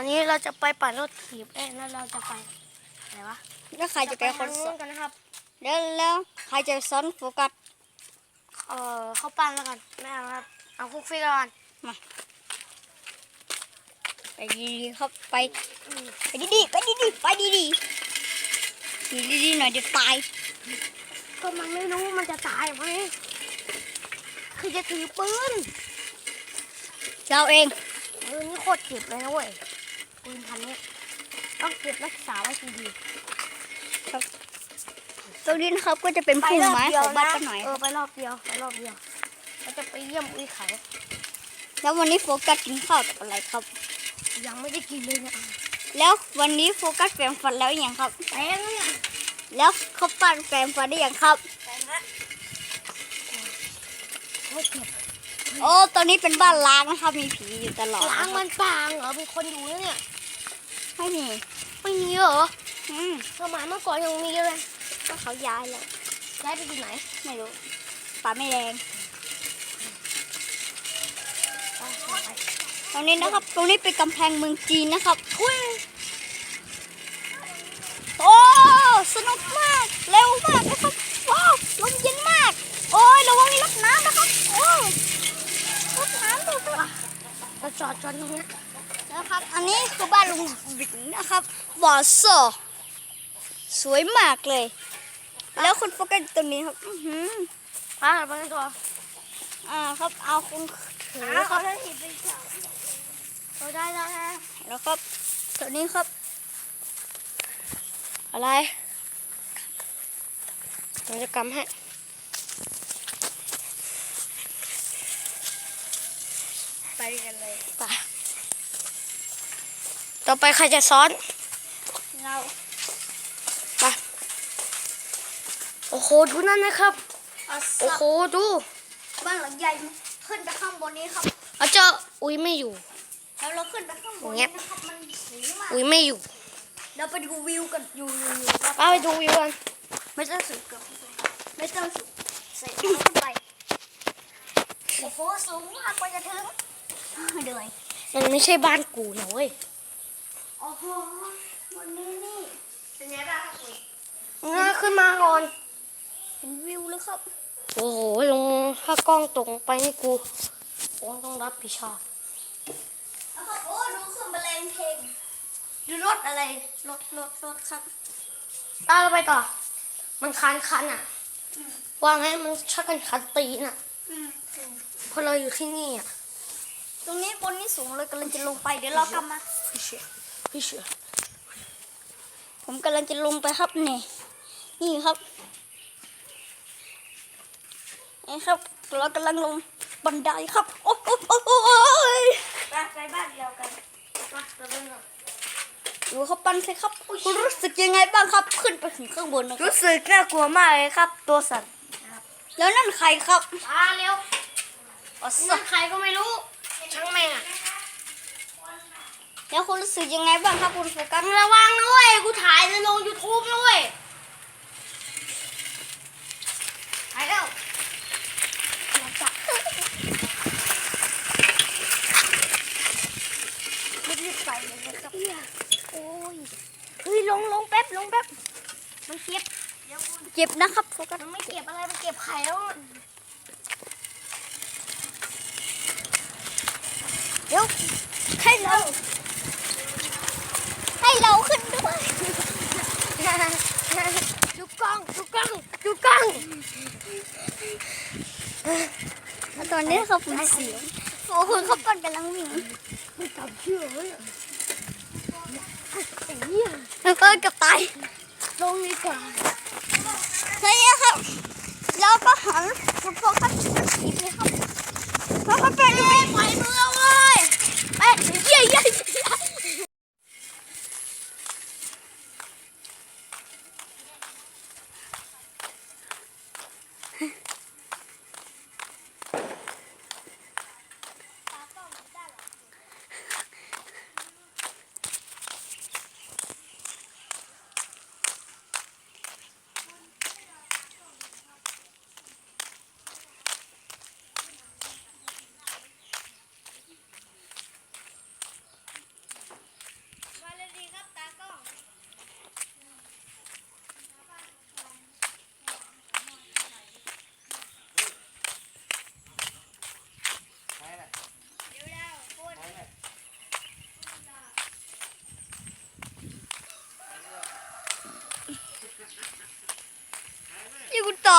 วันนี้เราจะไปปั่นรถถีบเอ้ยแล้วเราจะไปไหนวะแล้วใครจะเป็นคนสสออนนกันนะครับแล้วแล้วใครจะสอนโฟกัสเออเข้าปั้นแล้วกันไม่เอาครับเอาคุกฟี่ก่อนไปดีๆครับไปอืมไปดีๆไปดีๆไปดีๆอยู่ดีๆหน่อยเดี๋ยวตายก็มันไม่รู้มันจะตายไหมคือจะถือปืนเราเองปืนนี่โคตรเจ็บเลยนะเว้ย ปืนพันนี้ต้องเก็บรักษาไว้ดีๆตรงนี้นะครับก็จะเป็นพุ่มไม้ของบ้านป้าหน่อยเออไปรอบเดียวไปรอบเดียวเราจะไปเยี่ยมอุ้ยเขา แล้ววันนี้โฟกัสกินข้าวกับอะไรครับ ยังไม่ได้กินเลยเนะแล้ววันนี้โฟกัสแปรงฟันแล้วยังครับแป้งเนี่ยแล้วเขาปั้นแปรงฟันได้ยังครับแป้งฮะโอ้ยเจ็บโอ้ตอนนี้เป็นบ้านล้างนะครับ มีผีอยู่ตลอดล้างมันปางเหรอมีคนอยู่นะเนี่ย ไม่มีไม่มีเหรออืมสมัยเมื่อก่อนยังมีเลยก็เขาย้ายแล้วย้ายไปที่ไหน ไม่รู้ป่าไม่แรงไปไปตรงนี้นะครับ ตรงนี้เป็นกำแพงเมืองจีนนะครับทุยโอ้สนุกมากเร็วมากนะครับว้าวลมเย็นมาก โอ้ยระวังมีรถน้ำนะครับโอ้รถน้ำดูด้วยเราจอดจอดตรงนี้ นะครับ อันนี้คือบ้านลุงบิงนะครับ บ่อโซสวยมากเลย แล้วคุณโฟกัสตรงนี้ครับ อือหือไปไปกันต่ออ่าครับ เอาคุณถืออครับได้หินไปจ้ะเราได้แล้วนะแล้วครับตัวนี้ครับ อะไรเราจะกำให้ไปกันเลยไป ต่อไปใครจะซ้อน เราไปโอ้โหดูนั่นนะครับ เอาโอ้โหดูบ้านหลังใหญ่ขึ้นไปข้างบนนี้ครับ เอาเจออุ้ยไม่อยู่ แล้วเราขึ้นไปข้างบนเงีนี้ยบนะครับมันสวยมากอุ้ยไม่อยู่เราไปดูวิวกันอยู่อยู่อยู่ครับเอาไปดูวิวกันไม่ต้องสูงเกับไม่ต้องสูงใส่เท้าขึ้นไปโอ้โหสูงมากกว่าจะถึงเหนื่อยมันไม่ใช่บ้านกูนะเว้ย โอ้โหวันนี้นี่เป็นไงบ้างครับคุณง่าขึ้นมาก่อน เห็นวิวแล้วครับ โอ้โห ลงถ้ากล้องตรงไปนี่กูโอ้ต้องรับผิดชอบแล้วก็โอ้ดูเครื่องบรรเลงเพลงดูรถอะไร รถรถรถครับตามเราไปต่อ มันคันคันๆอะ ว่าไงมันชักกันคันตีนอะอืมเพราะเราอยู่ที่นี่อะ ตรงนี้บนนี้สูงเลยกำลังจะลงไปเดี๋ยวเรากลับมาพี่เชื่อ พี่เชื่อผมกำลังจะลงไปครับนี่นี่ครับนี่ครับเรากำลังลงบันไดครับโอ๊ยโอ๊ยโอ๊ยโอ๊ยไปไปบ้านเดียวกันมาเราไปหน่อยดูเขาปั้นสิครับคุณรู้สึกยังไงบ้างครับ ขึ้นไปถึงข้างบนนะครับรู้สึกน่ากลัวมากเลยครับ ตัวสั่นแล้วนั่นใครครับมาเร็วอ๋อนั่นใครก็ไม่รู้ช่างแม่งอะ แล้วคุณรู้สึกยังไงบ้างครับคุณโฟกัสมึงระวังนะเว้ยกูถ่ายจะลงยูทูบนะเว้ยถ่ายแล้วรีบๆไปเลยนะครับโอ้ยเฮ้ยลงลงแป๊บลงแป๊บมันเก็บเจ็บนะครับโฟกัสมันไม่เก็บอะไรมันเก็บไข่แล้วอะเดี๋ยวให้เรา ให้เราขึ้นด้วย ดูกล้อง ดูกล้อง ดูกล้องแล้วตอนนี้ครับผมเสียงโอ้คุณเขาปั้นกำลังวิ่งไม่จำชื่อเลยอะไอ้เหี้ยเออเกับตาย ลงดีกว่าใช่ครับ แล้วก็หันคุณโฟกัสทีเลย ต่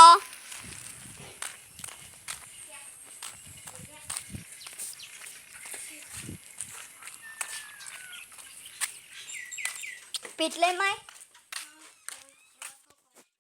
ปิดเลยไหม